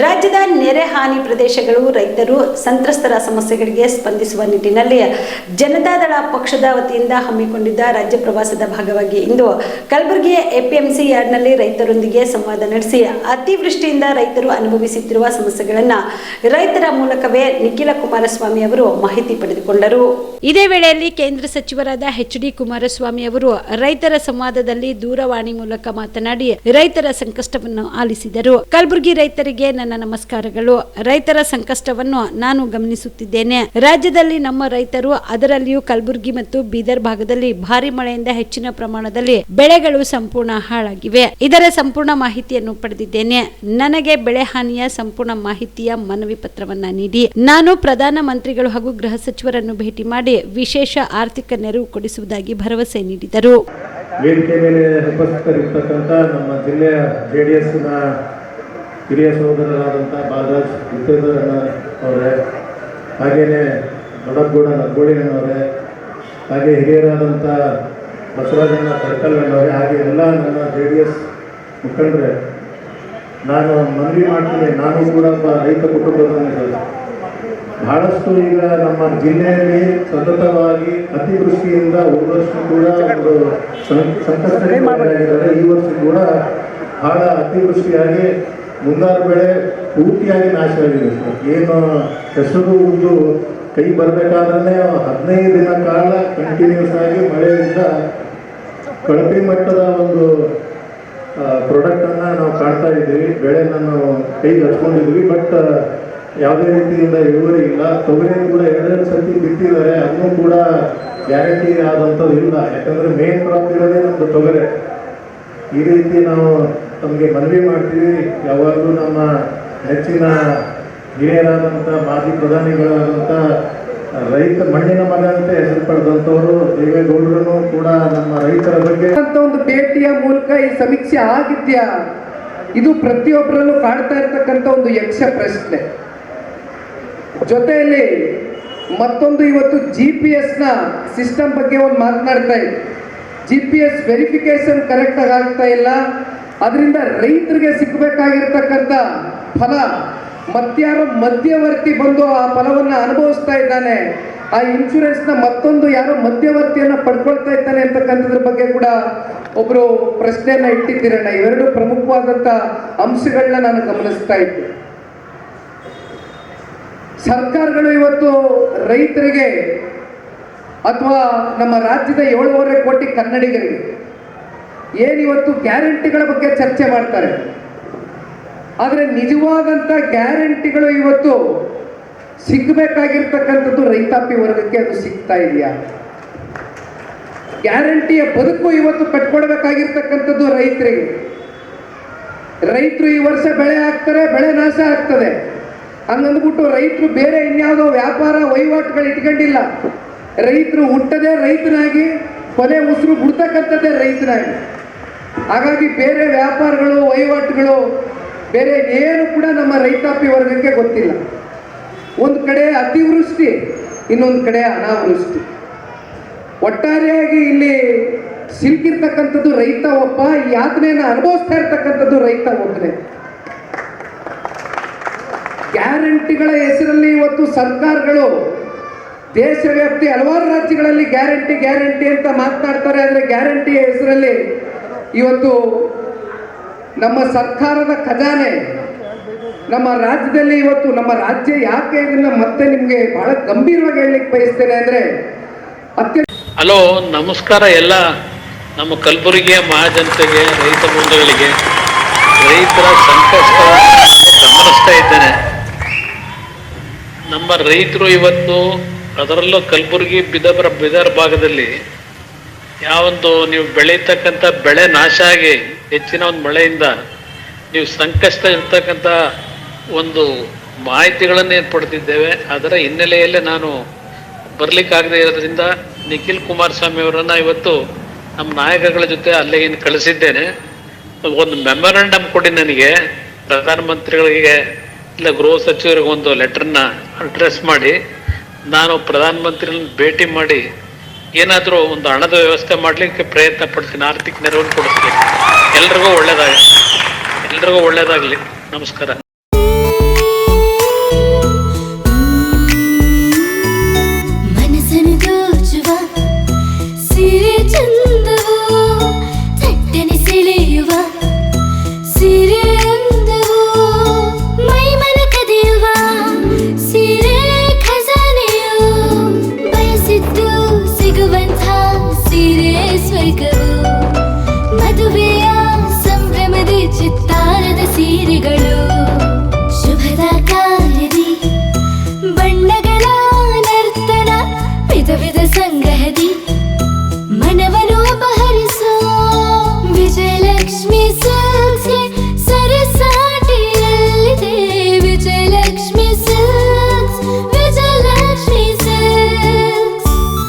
ರಾಜ್ಯದ ನೆರೆ ಹಾನಿ ಪ್ರದೇಶಗಳು ರೈತರು ಸಂತ್ರಸ್ತರ ಸಮಸ್ಯೆಗಳಿಗೆ ಸ್ಪಂದಿಸುವ ನಿಟ್ಟಿನಲ್ಲಿ ಜನತಾದಳ ಪಕ್ಷದ ವತಿಯಿಂದ ಹಮ್ಮಿಕೊಂಡಿದ್ದ ರಾಜ್ಯ ಪ್ರವಾಸದ ಭಾಗವಾಗಿ ಇಂದು ಕಲಬುರಗಿಯ ಎಪಿಎಂಸಿ ಯಾರ್ಡ್ನಲ್ಲಿ ರೈತರೊಂದಿಗೆ ಸಂವಾದ ನಡೆಸಿ ಅತಿವೃಷ್ಟಿಯಿಂದ ರೈತರು ಅನುಭವಿಸುತ್ತಿರುವ ಸಮಸ್ಯೆಗಳನ್ನು ರೈತರ ಮೂಲಕವೇ ನಿಖಿಲ ಕುಮಾರಸ್ವಾಮಿ ಅವರು ಮಾಹಿತಿ ಪಡೆದುಕೊಂಡರು. ಇದೇ ವೇಳೆಯಲ್ಲಿ ಕೇಂದ್ರ ಸಚಿವರಾದ ಎಚ್ ಡಿ ಕುಮಾರಸ್ವಾಮಿ ಅವರು ರೈತರ ಸಂವಾದದಲ್ಲಿ ದೂರವಾಣಿ ಮೂಲಕ ಮಾತನಾಡಿ ರೈತರ ಸಂಕಷ್ಟವನ್ನು ಆಲಿಸಿದರು. ಕಲಬುರಗಿ ರೈತರಿಗೆ ನನ್ನ ನಮಸ್ಕಾರಗಳು. ರೈತರ ಸಂಕಷ್ಟವನ್ನು ನಾನು ಗಮನಿಸುತ್ತಿದ್ದೇನೆ. ರಾಜ್ಯದಲ್ಲಿ ನಮ್ಮ ರೈತರು ಅದರಲ್ಲಿಯೂ ಕಲಬುರಗಿ ಮತ್ತು ಬೀದರ್ ಭಾಗದಲ್ಲಿ ಭಾರಿ ಮಳೆಯಿಂದ ಹೆಚ್ಚಿನ ಪ್ರಮಾಣದಲ್ಲಿ ಬೆಳೆಗಳು ಸಂಪೂರ್ಣ ಹಾಳಾಗಿವೆ. ಇದರ ಸಂಪೂರ್ಣ ಮಾಹಿತಿಯನ್ನು ಪಡೆದಿದ್ದೇನೆ. ನನಗೆ ಬೆಳೆ ಹಾನಿಯ ಸಂಪೂರ್ಣ ಮಾಹಿತಿಯ ಮನವಿ ಪತ್ರವನ್ನ ನೀಡಿ. ನಾನು ಪ್ರಧಾನ ಮಂತ್ರಿಗಳು ಹಾಗೂ ಗೃಹ ಸಚಿವರನ್ನು ಭೇಟಿ ಮಾಡಿ ವಿಶೇಷ ಆರ್ಥಿಕ ನೆರವು ಕೊಡಿಸುವುದಾಗಿ ಭರವಸೆ ನೀಡಿದರು. ವೇದಿಕೆ ಮೇಲೆ ಉಪಸ್ಥಿತರಿರ್ತಕ್ಕಂಥ ನಮ್ಮ ಜಿಲ್ಲೆಯ ಜೆ ಡಿ ಎಸ್ನ ಹಿರಿಯ ಸಹೋದರರಾದಂಥ ಬಾಲರಾಜ್ ವಿದ್ಯುದರಣ್ಣ ಅವರೇ ಹಾಗೆಯೇ ದೊಡ್ಡಗೌಡ ನಗ್ಗೋಳಿನವರೇ ಹಾಗೆ ಹಿರಿಯರಾದಂಥ ಬಸವರಾಜಣ್ಣ ತಡ್ಕಲ್ನವರೇ ಹಾಗೆ ಎಲ್ಲ ನನ್ನ ಜೆ ಡಿ ಎಸ್ ಮುಖಂಡರೇ, ನಾನು ಮನವಿ ಮಾಡ್ತೀನಿ, ನಾನು ಕೂಡ ಒಬ್ಬ ರೈತ ಕುಟುಂಬದ ಬಹಳಷ್ಟು ಈಗ ನಮ್ಮ ಜಿಲ್ಲೆಯಲ್ಲಿ ಸತತವಾಗಿ ಅತಿವೃಷ್ಟಿಯಿಂದ ಒಂದು ವರ್ಷ ಕೂಡ ಒಂದು ಸಂಕಷ್ಟ ಈ ವರ್ಷ ಕೂಡ ಬಹಳ ಅತಿವೃಷ್ಟಿಯಾಗಿ ಮುಂಗಾರು ಬೆಳೆ ಪೂರ್ತಿಯಾಗಿ ನಾಶ ಸರ್. ಏನು ಹೆಸರು ಉದ್ದು ಕೈ ಬರಬೇಕಾದ್ರೆ ಹದಿನೈದು ದಿನ ಕಾಲ ಕಂಟಿನ್ಯೂಸ್ ಆಗಿ ಮಳೆಯಿಂದ ಕಳಪೆ ಮಟ್ಟದ ಒಂದು ಪ್ರಾಡಕ್ಟನ್ನು ನಾವು ಕಾಣ್ತಾ ಇದ್ದೀವಿ. ಬೆಳೆ ನಾನು ಕೈಗೆ ಹಚ್ಕೊಂಡಿದ್ವಿ ಬಟ್ ಯಾವುದೇ ರೀತಿಯಿಂದ ಇಳುವರಿ ಇಲ್ಲ. ತೊಗರಿ ಕೂಡ ಎರಡೆರಡು ಸರ್ತಿ ಬಿಟ್ಟಿದ್ದಾರೆ ಅದನ್ನು ಕೂಡ ಗ್ಯಾರಂಟಿ ಆದಂಥದ್ದು ಇಲ್ಲ. ಯಾಕಂದರೆ ಮೇನ್ ಕ್ರಾಪ್ ಇರೋದೇ ನಮ್ಮದು ತೊಗರೆ. ಈ ರೀತಿ ನಾವು ತಮಗೆ ಮನವಿ ಮಾಡ್ತೀವಿ. ಯಾವಾಗಲೂ ನಮ್ಮ ಹೆಚ್ಚಿನ ಹಿರಿಯರಾದಂಥ ಮಾಜಿ ಪ್ರಧಾನಿಗಳಾದಂಥ ರೈತ ಮಣ್ಣಿನ ಮಗ ಅಂತ ಹೆಸರು ಪಡೆದಂಥವರು ದೇವೇಗೌಡರು ಕೂಡ ನಮ್ಮ ರೈತರ ಬಗ್ಗೆ ಅಂತ ಒಂದು ಭೇಟಿಯ ಮೂಲಕ ಈ ಸಮೀಕ್ಷೆ ಆಗಿದ್ಯಾ? ಇದು ಪ್ರತಿಯೊಬ್ಬರಲ್ಲೂ ಕಾಡ್ತಾ ಇರ್ತಕ್ಕಂಥ ಒಂದು ಯಕ್ಷ ಪ್ರಶ್ನೆ. ಜೊತೆಯಲ್ಲಿ ಮತ್ತೊಂದು ಇವತ್ತು ಜಿ ಪಿ ಎಸ್ನ ಸಿಸ್ಟಮ್ ಬಗ್ಗೆ ಒಂದು ಮಾತನಾಡ್ತಾ ಇದೆ ಜಿ ಪಿ ಎಸ್ ವೆರಿಫಿಕೇಶನ್ ಕರೆಕ್ಟಾಗಿ ಆಗ್ತಾ ಇಲ್ಲ. ಅದರಿಂದ ರೈತರಿಗೆ ಸಿಕ್ಕಬೇಕಾಗಿರ್ತಕ್ಕಂಥ ಫಲ ಮತ್ಯಾರ ಮಧ್ಯವರ್ತಿ ಬಂದು ಆ ಫಲವನ್ನು ಅನುಭವಿಸ್ತಾ ಇದ್ದಾನೆ. ಆ ಇನ್ಶೂರೆನ್ಸ್ನ ಮತ್ತೊಂದು ಯಾರೋ ಮಧ್ಯವರ್ತಿಯನ್ನ ಪಡ್ಕೊಳ್ತಾ ಇದ್ದಾನೆ ಅಂತಕ್ಕಂಥದ್ರ ಬಗ್ಗೆ ಕೂಡ ಒಬ್ರು ಪ್ರಶ್ನೆಯನ್ನ ಇಟ್ಟಿದ್ದೀರಣ್ಣ. ಇವೆರಡು ಪ್ರಮುಖವಾದಂಥ ಅಂಶಗಳನ್ನ ನಾನು ಗಮನಿಸ್ತಾ ಇದ್ದೆ. ಸರ್ಕಾರಗಳು ಇವತ್ತು ರೈತರಿಗೆ ಅಥವಾ ನಮ್ಮ ರಾಜ್ಯದ ಏಳುವರೆ ಕೋಟಿ ಕನ್ನಡಿಗರಿಗೆ ಏನಿವತ್ತು ಗ್ಯಾರಂಟಿಗಳ ಬಗ್ಗೆ ಚರ್ಚೆ ಮಾಡ್ತಾರೆ? ಆದರೆ ನಿಜವಾದಂಥ ಗ್ಯಾರಂಟಿಗಳು ಇವತ್ತು ಸಿಗಬೇಕಾಗಿರ್ತಕ್ಕಂಥದ್ದು ರೈತಾಪಿ ವರ್ಗಕ್ಕೆ ಅದು ಸಿಗ್ತಾ ಇದೆಯಾ? ಗ್ಯಾರಂಟಿಯ ಬದುಕು ಇವತ್ತು ಕಟ್ಕೊಡ್ಬೇಕಾಗಿರ್ತಕ್ಕಂಥದ್ದು ರೈತರಿಗೆ. ರೈತರು ಈ ವರ್ಷ ಬೆಳೆ ಹಾಕ್ತಾರೆ, ಬೆಳೆ ನಾಶ ಆಗ್ತದೆ. ಹಂಗಂದ್ಬಿಟ್ಟು ರೈತರು ಬೇರೆ ಇನ್ಯಾವುದೋ ವ್ಯಾಪಾರ ವಹಿವಾಟುಗಳು ಇಟ್ಕೊಂಡಿಲ್ಲ. ರೈತರು ಹುಟ್ಟದೇ ರೈತನಾಗಿ ಕೊನೆ ಉಸಿರು ಬಿಡ್ತಕ್ಕಂಥದ್ದೇ ರೈತನಾಗಿ. ಹಾಗಾಗಿ ಬೇರೆ ವ್ಯಾಪಾರಗಳು, ವಹಿವಾಟುಗಳು, ಬೇರೆ ಏನು ಕೂಡ ನಮ್ಮ ರೈತಾಪಿ ವರ್ಗಕ್ಕೆ ಗೊತ್ತಿಲ್ಲ. ಒಂದು ಕಡೆ ಅತಿವೃಷ್ಟಿ, ಇನ್ನೊಂದು ಕಡೆ ಅನಾವೃಷ್ಟಿ. ಒಟ್ಟಾರೆಯಾಗಿ ಇಲ್ಲಿ ಸಿಲುಕಿರ್ತಕ್ಕಂಥದ್ದು ರೈತ ಒಬ್ಬ, ಈ ಯಾತನೆಯನ್ನು ಅನುಭವಿಸ್ತಾ ಇರ್ತಕ್ಕಂಥದ್ದು ರೈತ ಒಬ್ಬನೇ. ಗ್ಯಾರಂಟಿಗಳ ಹೆಸರಲ್ಲಿ ಇವತ್ತು ಸರ್ಕಾರಗಳು ದೇಶವ್ಯಾಪ್ತಿ ಹಲವಾರು ರಾಜ್ಯಗಳಲ್ಲಿ ಗ್ಯಾರಂಟಿ ಗ್ಯಾರಂಟಿ ಅಂತ ಮಾತನಾಡ್ತಾರೆ, ಆದರೆ ಗ್ಯಾರಂಟಿಯ ಹೆಸರಲ್ಲಿ ಇವತ್ತು ನಮ್ಮ ಸರ್ಕಾರದ ಖಜಾನೆ, ನಮ್ಮ ರಾಜ್ಯದಲ್ಲಿ ಇವತ್ತು ನಮ್ಮ ರಾಜ್ಯ ಯಾಕೆ ಇದನ್ನ ಮತ್ತೆ ನಿಮಗೆ ಬಹಳ ಗಂಭೀರವಾಗಿ ಹೇಳಲಿಕ್ಕೆ ಬಯಸ್ತೇನೆ ಅಂದ್ರೆ ಅತ್ಯಂತ ಹಲೋ, ನಮಸ್ಕಾರ ಎಲ್ಲ ನಮ್ಮ ಕಲಬುರಗಿಯ ಮಹಾಜನತೆಗೆ, ರೈತ ಬಂಧುಗಳಿಗೆ. ರೈತರ ಸಂಕಷ್ಟ ಗಮನಿಸ್ತಾ ಇದ್ದೇನೆ. ನಮ್ಮ ರೈತರು ಇವತ್ತು ಅದರಲ್ಲೂ ಕಲಬುರಗಿ ಬಿದರ ಬಿದರ್ ಭಾಗದಲ್ಲಿ ಯಾವೊಂದು ನೀವು ಬೆಳೀತಕ್ಕಂಥ ಬೆಳೆ ನಾಶ ಆಗಿ ಹೆಚ್ಚಿನ ಒಂದು ಮಳೆಯಿಂದ ನೀವು ಸಂಕಷ್ಟ ಇರ್ತಕ್ಕಂಥ ಒಂದು ಮಾಹಿತಿಗಳನ್ನು ಏನು ಪಡ್ತಿದ್ದೇವೆ ಅದರ ಹಿನ್ನೆಲೆಯಲ್ಲೇ ನಾನು ಬರ್ಲಿಕ್ಕಾಗದೇ ಇರೋದ್ರಿಂದ ನಿಖಿಲ್ ಕುಮಾರಸ್ವಾಮಿ ಅವರನ್ನು ಇವತ್ತು ನಮ್ಮ ನಾಯಕಗಳ ಜೊತೆ ಅಲ್ಲಿಗೆ ಕಳಿಸಿದ್ದೇನೆ. ಒಂದು ಮೆಮೊರಂಡಮ್ ಕೊಡಿ ನನಗೆ. ಪ್ರಧಾನಮಂತ್ರಿಗಳಿಗೆ ಇಲ್ಲ, ಗೃಹ ಸಚಿವರಿಗೆ ಒಂದು ಲೆಟರ್ನ ಅಡ್ರೆಸ್ ಮಾಡಿ. ನಾನು ಪ್ರಧಾನಮಂತ್ರಿಗಳನ್ನ ಭೇಟಿ ಮಾಡಿ ಏನಾದರೂ ಒಂದು ಹಣದ ವ್ಯವಸ್ಥೆ ಮಾಡಲಿಕ್ಕೆ ಪ್ರಯತ್ನ ಪಡ್ತೀನಿ, ಆರ್ಥಿಕ ನೆರವನ್ನು ಕೊಡಿಸ್ತೀನಿ. ಎಲ್ರಿಗೂ ಒಳ್ಳೇದಾಗಲಿ ಎಲ್ರಿಗೂ ಒಳ್ಳೇದಾಗಲಿ. ನಮಸ್ಕಾರ.